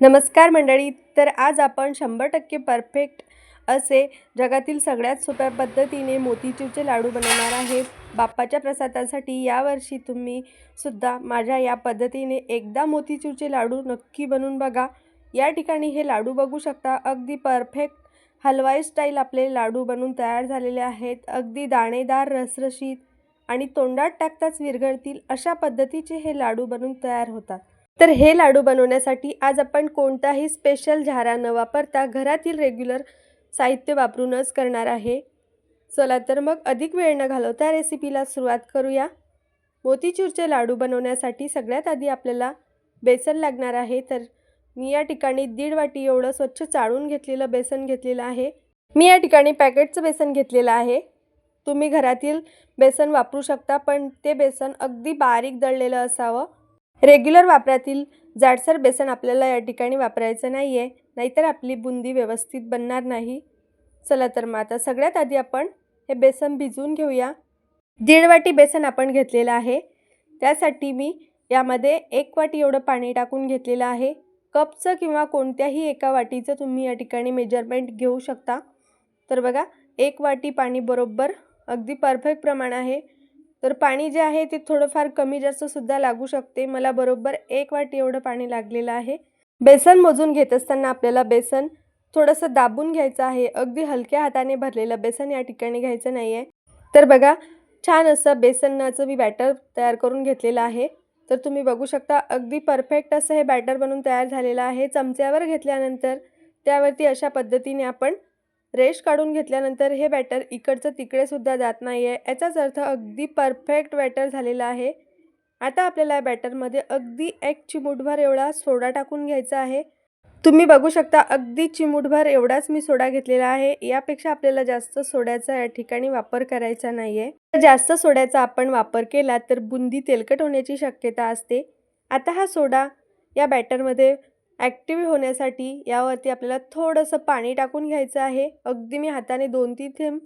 नमस्कार मंडळी तर आज आपण शंभर टक्के परफेक्ट असे जगातील सगळ्यात सोप्या पद्धतीने मोतीचूरचे लाडू बनवणार आहे. बाप्पाच्या प्रसादासाठी यावर्षी तुम्ही सुद्धा माझ्या या पद्धतीने एकदा मोतीचूरचे लाडू नक्की बनवून बघा. या ठिकाणी हे लाडू बघू शकता. अगदी परफेक्ट हलवाई स्टाईल आपले लाडू बनवून तयार झालेले आहेत. अगदी दाणेदार रसरशीत आणि तोंडात टाकताच विरघळतील अशा पद्धतीचे हे लाडू बनवून तयार होतात. तर हे लाडू बनवण्यासाठी आज आपण कोणताही स्पेशल झारा न वापरता घरातील रेग्युलर साहित्य वापरूनच करणार आहे. चला तर मग अधिक वेळ न घालवता रेसिपीला सुरुवात करूया. मोतीचूरचे लाडू बनवण्यासाठी सगळ्यात आधी आपल्याला बेसन लागणार आहे. तर मी या ठिकाणी दीड वाटी एवढं स्वच्छ चाळून घेतलेलं बेसन घेतलेलं आहे. मी या ठिकाणी पॅकेटचं बेसन घेतलेलं आहे. तुम्ही घरातील बेसन वापरू शकता पण ते बेसन अगदी बारीक दळलेलं असावं. रेग्युलर वापरातील जाडसर बेसन आपल्याला या ठिकाणी वापरायचं नाही आहे नाहीतर आपली बुंदी व्यवस्थित बनणार नाही. चला तर मग आता सगळ्यात आधी आपण हे बेसन भिजवून घेऊया. दीड वाटी बेसन आपण घेतलेलं आहे. त्यासाठी मी यामध्ये एक वाटी एवढं पाणी टाकून घेतलेलं आहे. कपचं किंवा कोणत्याही एका वाटीचं तुम्ही या ठिकाणी मेजरमेंट घेऊ शकता. तर बघा एक वाटी पाणी बरोबर अगदी परफेक्ट प्रमाण आहे. तर पाणी जे आहे ते थोडंफार कमी जास्तसुद्धा लागू शकते. मला बरोबर एक वाटी एवढं पाणी लागलेलं आहे. बेसन मोजून घेत असताना आपल्याला बेसन थोडंसं दाबून घ्यायचं आहे. अगदी हलक्या हाताने भरलेलं बेसन या ठिकाणी घ्यायचं नाही आहे तर बघा छान असं बेसनाचं मी बॅटर तयार करून घेतलेलं आहे. तर तुम्ही बघू शकता अगदी परफेक्ट असं हे बॅटर बनवून तयार झालेलं आहे. चमच्यावर घेतल्यानंतर त्यावरती अशा पद्धतीने आपण रेश काढून घेतल्यानंतर हे बॅटर इकडचं तिकडेसुद्धा जात नाही आहे याचाच अर्थ अगदी परफेक्ट बॅटर झालेला आहे. आता आपल्याला या बॅटरमध्ये अगदी एक चिमूटभर एवढा सोडा टाकून घ्यायचा आहे. तुम्ही बघू शकता अगदी चिमूटभर एवढाच मी सोडा घेतलेला आहे. यापेक्षा आपल्याला जास्त सोड्याचा या ठिकाणी वापर करायचा नाही आहे जास्त सोड्याचा आपण वापर केला तर बुंदी तेलकट होण्याची शक्यता असते. आता हा सोडा या बॅटरमध्ये ॲक्टिव्ह होण्यासाठी यावरती आपल्याला थोडंसं पाणी टाकून घ्यायचं आहे. अगदी मी हाताने दोन तीन थेंब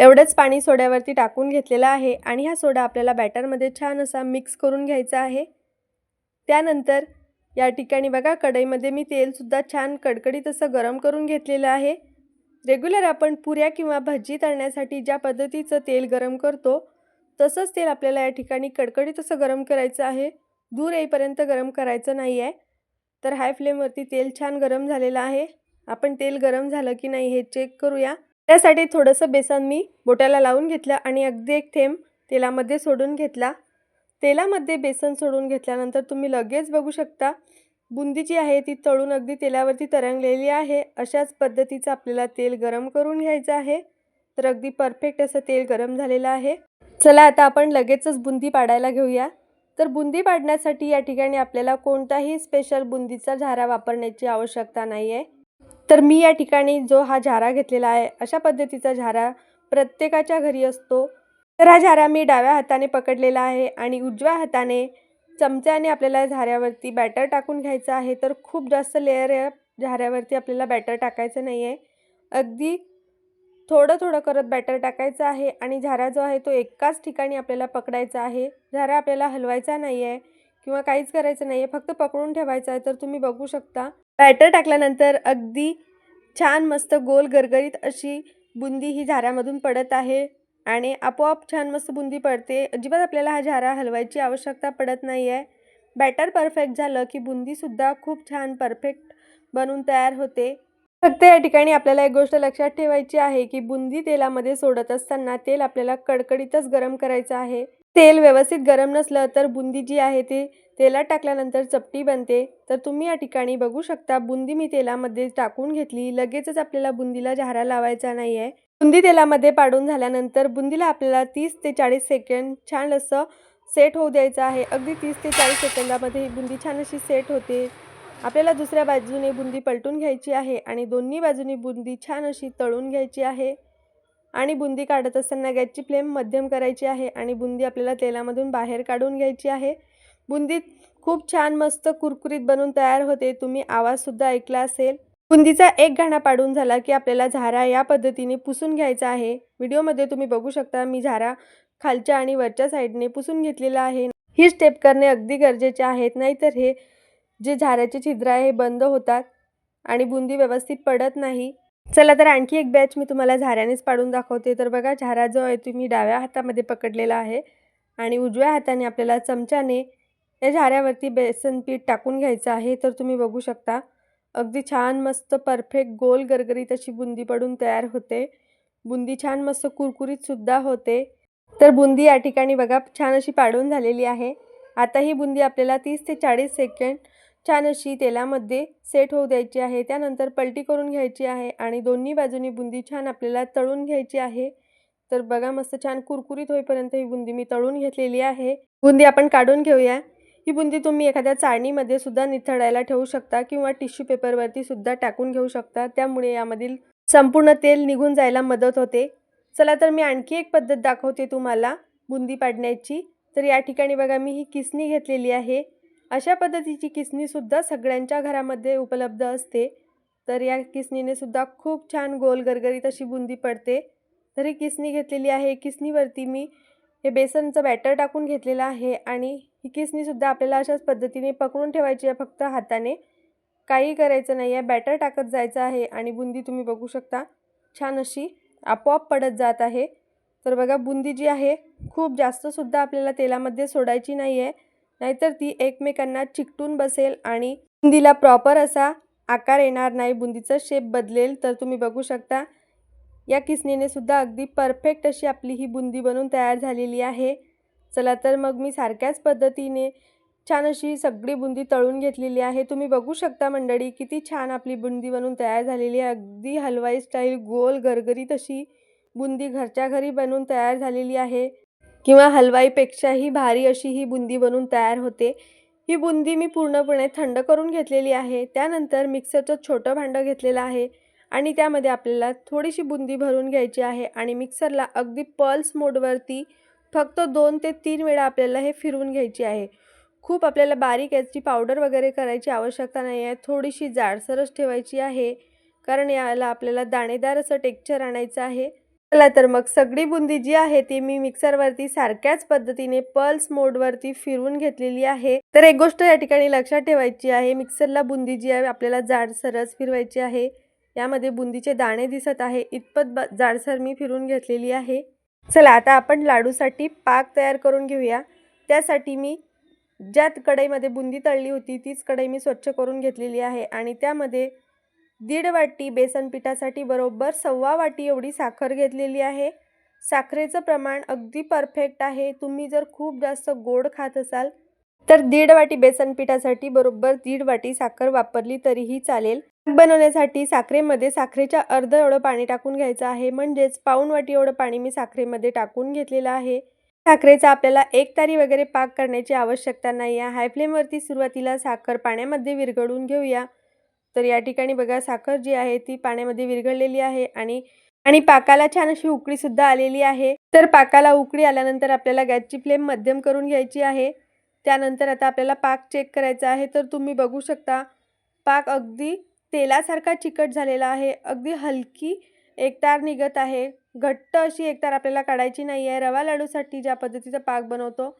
एवढंच पाणी सोड्यावरती टाकून घेतलेलं आहे आणि हा सोडा आपल्याला बॅटरमध्ये छान असा मिक्स करून घ्यायचा आहे. त्यानंतर या ठिकाणी बघा कढईमध्ये मी तेलसुद्धा छान कडकडीत असं गरम करून घेतलेलं आहे. रेग्युलर आपण पुऱ्या किंवा भजी तळण्यासाठी ज्या पद्धतीचं तेल गरम करतो तसंच तेल आपल्याला या ठिकाणी कडकडीत असं गरम करायचं आहे. दूर येईपर्यंत गरम करायचं नाही आहे तर हाय फ्लेमवरती तेल छान गरम झालेलं आहे. आपण तेल गरम झालं की नाही हे चेक करूया. त्यासाठी थोडंसं बेसन मी बोटाला लावून घेतलं आणि अगदी एक थेंब तेलामध्ये सोडून घेतला. तेलामध्ये बेसन सोडून घेतल्यानंतर तुम्ही लगेच बघू शकता. बुंदी जी आहे ती तळून अगदी तेलावरती तरंगलेली आहे. अशाच पद्धतीचं आपल्याला तेल गरम करून घ्यायचं आहे. तर अगदी परफेक्ट असं तेल गरम झालेलं आहे. चला आता आपण लगेचच बुंदी पाडायला घेऊया. तर बुंदी पाडण्यासाठी या ठिकाणी आपल्याला कोणताही स्पेशल बुंदीचा झारा वापरण्याची आवश्यकता नाही आहे तर मी या ठिकाणी जो हा झारा घेतलेला आहे अशा पद्धतीचा झारा प्रत्येकाच्या घरी असतो. तर हा झारा मी डाव्या हाताने पकडलेला आहे आणि उजव्या हाताने चमच्याने आपल्याला झाऱ्यावरती बॅटर टाकून घ्यायचं आहे. तर खूप जास्त लेअर या झाऱ्यावरती आपल्याला बॅटर टाकायचं नाही आहे अगदी थोडं थोडं करत बॅटर टाकायचं आहे आणि झारा जो आहे तो एकाच ठिकाणी आपल्याला पकडायचा आहे. झारा आपल्याला हलवायचा नाही आहे किंवा काहीच करायचं नाही आहे फक्त पकडून ठेवायचं आहे तर तुम्ही बघू शकता. बॅटर टाकल्यानंतर अगदी छान मस्त गोल गरगरीत अशी बुंदी ही झाऱ्यामधून पडत आहे आणि आपोआप छान मस्त बुंदी पडते. अजिबात आपल्याला हा झारा हलवायची आवश्यकता पडत नाही आहे बॅटर परफेक्ट झालं की बुंदीसुद्धा खूप छान परफेक्ट बनून तयार होते. फक्त या ठिकाणी आपल्याला एक गोष्ट लक्षात ठेवायची आहे की बुंदी तेलामध्ये सोडत असताना तेल आपल्याला कडकडीतच गरम करायचं आहे. तेल व्यवस्थित गरम नसलं तर बुंदी जी आहे ती तेलात टाकल्यानंतर चपटी बनते. तर तुम्ही या ठिकाणी बघू शकता बुंदी मी तेलामध्ये टाकून घेतली. लगेचच आपल्याला बुंदीला झारा लावायचा नाही आहे बुंदी तेलामध्ये पाडून झाल्यानंतर बुंदीला आपल्याला तीस ते चाळीस सेकंड छान असं सेट होऊ द्यायचं आहे. अगदी तीस ते चाळीस सेकंदामध्ये ही बुंदी छान अशी सेट होते. आपल्याला दुसऱ्या बाजूने बुंदी पलटून घ्यायची आहे आणि दोन्ही बाजूनी बुंदी छान अशी तळून घ्यायची आहे आणि बुंदी काढत असताना गॅसची फ्लेम मध्यम करायची आहे आणि बुंदी आपल्याला तेलामधून बाहेर काढून घ्यायची आहे. बुंदी खूप छान मस्त कुरकुरीत बनून तयार होते. तुम्ही आवाजसुद्धा ऐकला असेल. बुंदीचा एक घाणा पाडून झाला की आपल्याला झारा या पद्धतीने पुसून घ्यायचा आहे. व्हिडिओमध्ये तुम्ही बघू शकता मी झारा खालच्या आणि वरच्या साईडने पुसून घेतलेला आहे. ही स्टेप करणे अगदी गरजेचे आहेत. नाहीतर हे जे झाऱ्याचे छिद्र आहे हे बंद होतात आणि बुंदी व्यवस्थित पडत नाही. चला तर आणखी एक बॅच मी तुम्हाला झाऱ्यानेच पाडून दाखवते. तर बघा झारा जो आहे तुम्ही डाव्या हातामध्ये पकडलेला आहे आणि उजव्या हाताने आपल्याला चमच्याने या झाऱ्यावरती बेसन पीठ टाकून घ्यायचं आहे. तर तुम्ही बघू शकता अगदी छान मस्त परफेक्ट गोल गरगरीत अशी बुंदी पडून तयार होते. बुंदी छान मस्त कुरकुरीतसुद्धा होते. तर बुंदी या ठिकाणी बघा छान अशी पाडून झालेली आहे. आता ही बुंदी आपल्याला तीस ते चाळीस सेकंड छान अशी तेलामध्ये सेट होऊ द्यायची आहे. त्यानंतर पलटी करून घ्यायची आहे आणि दोन्ही बाजूनी बुंदी छान आपल्याला तळून घ्यायची आहे. तर बघा मस्त छान कुरकुरीत होईपर्यंत ही बुंदी मी तळून घेतलेली आहे. बुंदी आपण काढून घेऊया. ही बुंदी तुम्ही एखाद्या चाळणीमध्ये सुद्धा निथळायला ठेवू शकता किंवा टिश्यू पेपरवरती सुद्धा टाकून घेऊ शकता. त्यामुळे यामधील संपूर्ण तेल निघून जायला मदत होते. चला तर मी आणखी एक पद्धत दाखवते तुम्हाला बुंदी पाडण्याची. तर या ठिकाणी बघा मी ही किसणी घेतलेली आहे. अशा पद्धतीची किसणीसुद्धा सगळ्यांच्या घरामध्ये उपलब्ध असते. तर या किसनीने सुद्धा खूप छान गोल गरगरीत अशी बुंदी पडते. तर ही किसणी घेतलेली आहे. किसणीवरती मी हे बेसनचं बॅटर टाकून घेतलेलं आहे आणि ही किसणीसुद्धा आपल्याला अशाच पद्धतीने पकडून ठेवायची आहे फक्त हाताने. काही करायचं नाही. आहे बॅटर टाकत जायचं आहे आणि बुंदी तुम्ही बघू शकता. छान अशी आपोआप पडत जात आहे. तर बघा बुंदी जी आहे खूप जास्तसुद्धा आपल्याला तेलामध्ये सोडायची नाही आहे नाहीतर ती एकमेकांना चिकटून बसेल आणि बुंदीला प्रॉपर असा आकार येणार नाही. बुंदीचा शेप बदलेल तर तुम्ही बघू शकता. या किसणीने सुद्धा अगदी परफेक्ट अशी आपली ही बुंदी बनून तयार झालेली आहे. चला तर मग मी सारख्याच पद्धतीने छान अशी सगळी बुंदी तळून घेतलेली आहे. तुम्ही बघू शकता मंडळी किती छान आपली बुंदी बनून तयार झालेली आहे. अगदी हलवाई स्टाईल गोल गरगरीत अशी बुंदी घरच्या घरी बनवून तयार झालेली आहे. किंवा हलवाईपेक्षाही भारी अशी ही बुंदी बनून तयार होते. ही बुंदी मी पूर्णपणे थंड करून घेतलेली आहे. त्यानंतर मिक्सरचं छोटं भांडं घेतलेलं आहे आणि त्यामध्ये आपल्याला थोडीशी बुंदी भरून घ्यायची आहे आणि मिक्सरला अगदी पल्स मोडवरती फक्त दोन ते तीन वेळा आपल्याला हे फिरवून घ्यायची आहे. खूप आपल्याला बारीक याची पावडर वगैरे करायची आवश्यकता नाही आहे. थोडीशी जाडसरच ठेवायची आहे कारण याला आपल्याला दाणेदार असं टेक्चर आणायचं आहे. चला तर मग सगळी बुंदी जी आहे ती मी मिक्सरवरती सारख्याच पद्धतीने पल्स मोडवरती फिरवून घेतलेली आहे. तर एक गोष्ट या ठिकाणी लक्षात ठेवायची आहे मिक्सरला बुंदी जी आहे आपल्याला जाडसरच फिरवायची आहे. यामध्ये बुंदीचे दाणे दिसत आहे इतपत ब जाडसर मी फिरून घेतलेली आहे. चला आता आपण लाडूसाठी पाक तयार करून घेऊया. त्यासाठी मी ज्या कढईमध्ये बुंदी तळली होती तीच कढई मी स्वच्छ करून घेतलेली आहे आणि त्यामध्ये दीड वाटी बेसन पिठासाठी बरोबर सव्वा वाटी एवढी साखर घेतलेली आहे. साखरेचं प्रमाण अगदी परफेक्ट आहे. तुम्ही जर खूप जास्त गोड खात असाल तर दीड वाटी बेसन पिठासाठी बरोबर दीड वाटी साखर वापरली तरीही चालेल. बनवण्यासाठी साखरेमध्ये साखरेच्या अर्ध एवढं पाणी टाकून घ्यायचं आहे. म्हणजेच पाऊण वाटी एवढं पाणी मी साखरेमध्ये टाकून घेतलेलं आहे. साखरेचा आपल्याला एक तारी वगैरे पाक करण्याची आवश्यकता नाही आहे हाय फ्लेमवरती सुरुवातीला साखर पाण्यामध्ये विरघळून घेऊया. तर या ठिकाणी बघा साखर जी आहे ती पाण्यामध्ये विरघळलेली आहे आणि आणि पाकाला छान अशी उकळीसुद्धा आलेली आहे. तर पाकाला उकळी आल्यानंतर आपल्याला गॅसची फ्लेम मध्यम करून घ्यायची आहे. त्यानंतर आता आपल्याला पाक चेक करायचा आहे. तर तुम्ही बघू शकता पाक अगदी तेलासारखा चिकट झालेला आहे. अगदी हलकी एकतार निघत आहे. घट्ट अशी एकतार आपल्याला काढायची नाही आहे रवा लाडूसाठी ज्या पद्धतीचा पाक बनवतो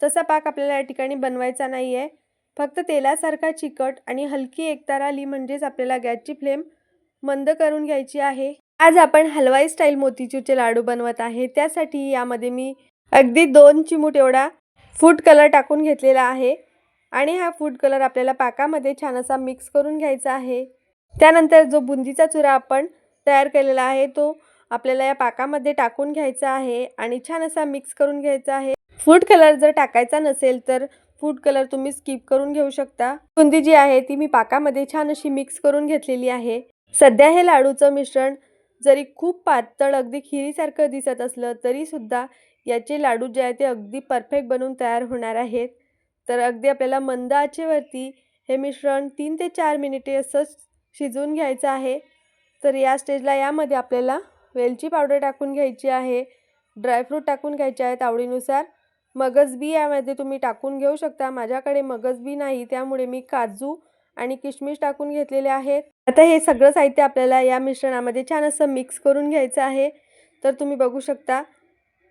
तसा पाक आपल्याला या ठिकाणी बनवायचा नाही आहे फक्त तेलासारखा चिकट आणि हलकी एकतार आली म्हणजेच आपल्याला गॅसची फ्लेम मंद करून घ्यायची आहे. आज आपण हलवाई स्टाईल मोतीचूरचे लाडू बनवत आहे. त्यासाठी यामध्ये मी अगदी दोन चिमूट एवढा फूड कलर टाकून घेतलेला आहे आणि हा फूड कलर आपल्याला पाकामध्ये छान असा मिक्स करून घ्यायचा आहे. त्यानंतर जो बुंदीचा चुरा आपण तयार केलेला आहे तो आपल्याला या पाकामध्ये टाकून घ्यायचा आहे आणि छान असा मिक्स करून घ्यायचा आहे. फूड कलर जर टाकायचा नसेल तर फूड कलर तुम्ही स्किप करून घेऊ शकता. बुंदी जी आहे ती मी पाकामध्ये छान अशी मिक्स करून घेतलेली आहे. सध्या हे लाडूचं मिश्रण जरी खूप पातळ अगदी खिरीसारखं दिसत असलं तरीसुद्धा याचे लाडू जे आहे ते अगदी परफेक्ट बनून तयार होणार आहेत. तर अगदी आपल्याला मंद आचेवरती हे मिश्रण तीन ते चार मिनिटे असंच शिजवून घ्यायचं आहे. तर या स्टेजला यामध्ये आपल्याला वेलची पावडर टाकून घ्यायची आहे. ड्रायफ्रूट टाकून घ्यायचे आहेत आवडीनुसार. मगजबी यामध्ये तुम्ही टाकून घेऊ शकता. माझ्याकडे मगजबी नाही त्यामुळे मी काजू आणि किशमिश टाकून घेतलेले आहेत. आता हे सगळं साहित्य आपल्याला या मिश्रणामध्ये छान असं मिक्स करून घ्यायचं आहे. तर तुम्ही बघू शकता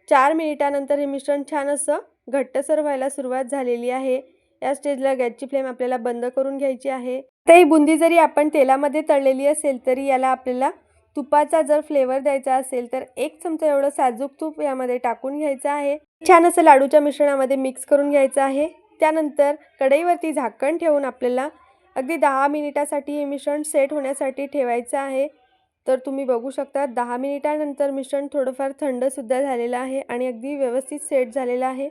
चार मिनिटानंतर हे मिश्रण छान असं घट्टसर व्हायला सुरुवात झालेली आहे. या स्टेजला गॅसची फ्लेम आपल्याला बंद करून घ्यायची आहे. तर ही बुंदी जरी आपण तेलामध्ये तळलेली असेल तरी याला आपल्याला तुपाचा जर फ्लेवर द्यायचा असेल तर एक चमचा एवढं साजूक तूप यामध्ये टाकून घ्यायचं आहे. छान असं लाडूच्या मिश्रणामध्ये मिक्स करून घ्यायचं आहे. त्यानंतर कढईवरती झाकण ठेवून आपल्याला अगदी दहा मिनिटासाठी हे मिश्रण सेट होण्यासाठी ठेवायचं आहे. तर तुम्ही बघू शकता दहा मिनिटानंतर मिश्रण थोडंफार थंडसुद्धा झालेलं आहे आणि अगदी व्यवस्थित सेट झालेलं आहे.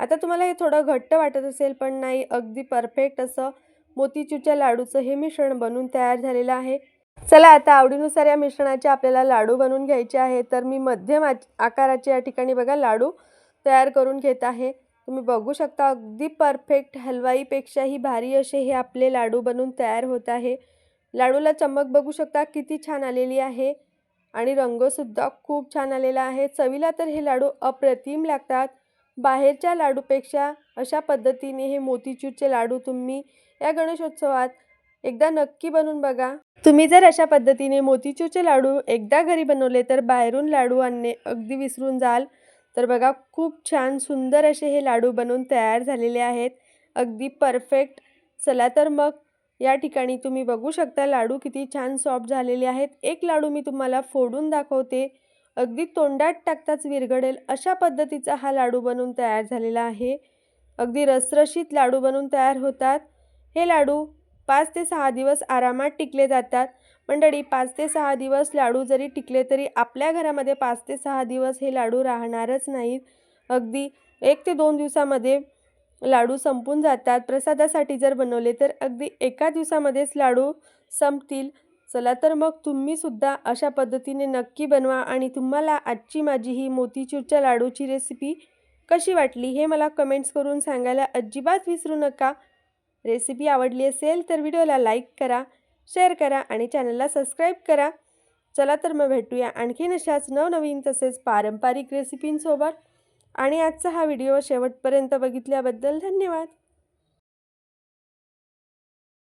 आता तुम्हाला हे थोडं घट्ट वाटत असेल पण नाही अगदी परफेक्ट असं मोतीचूरच्या लाडूचं हे मिश्रण बनून तयार झालेलं आहे. चला आता आवडीनुसार या मिश्रणाचे आपल्याला लाडू बनवून घ्यायचे आहे तर मी मध्यम आकाराचे या ठिकाणी बघा लाडू तयार करून घेत आहे. तुम्ही बघू शकता अगदी परफेक्ट हलवाईपेक्षाही भारी असे हे आपले लाडू बनून तयार होत आहे. लाडूला चमक बघू शकता किती छान आलेली आहे आणि रंगसुद्धा खूप छान आलेला आहे. चवीला तर हे लाडू अप्रतिम लागतात. बाहेरच्या लाडूपेक्षा अशा पद्धतीने हे मोतीचूरचे लाडू तुम्ही या गणेशोत्सवात एकदा नक्की बनवून बघा. तुम्ही जर अशा पद्धतीने मोतीचूरचे लाडू एकदा घरी बनवले तर बाहेरून लाडू आणणे अगदी विसरून जाल. तर बघा खूप छान सुंदर असे हे लाडू बनवून तयार झालेले आहेत. अगदी परफेक्ट. चला तर मग या ठिकाणी तुम्ही बघू शकता लाडू किती छान सॉफ्ट झालेले आहेत. एक लाडू मी तुम्हाला फोडून दाखवते. अगदी तोंडात टाकताच विरघडेल अशा पद्धतीचा हा लाडू बनवून तयार झालेला आहे. अगदी रसरशीत लाडू बनवून तयार होतात. हे लाडू पाच ते सहा दिवस आरामात टिकले जातात. मंडळी पाच ते सहा दिवस लाडू जरी टिकले तरी आपल्या घरामध्ये पाच ते सहा दिवस हे लाडू राहणारच नाहीत. अगदी एक ते दोन दिवसामध्ये लाडू संपून जातात. प्रसादासाठी जर बनवले तर अगदी एका दिवसामध्येच लाडू संपतील. चला तर मग तुम्हीसुद्धा अशा पद्धतीने नक्की बनवा आणि तुम्हाला आजची माझी ही मोतीचूरच्या लाडूची रेसिपी कशी वाटली हे मला कमेंट्स करून सांगायला अजिबात विसरू नका. रेसिपी आवडली असेल तर व्हिडिओला लाईक करा शेअर करा आणि चॅनलला सबस्क्राईब करा. चला तर मग भेटूया आणखीन अशाच नवनवीन तसेच पारंपरिक रेसिपींसोबत. आणि आजचा हा व्हिडिओ शेवटपर्यंत बघितल्याबद्दल धन्यवाद.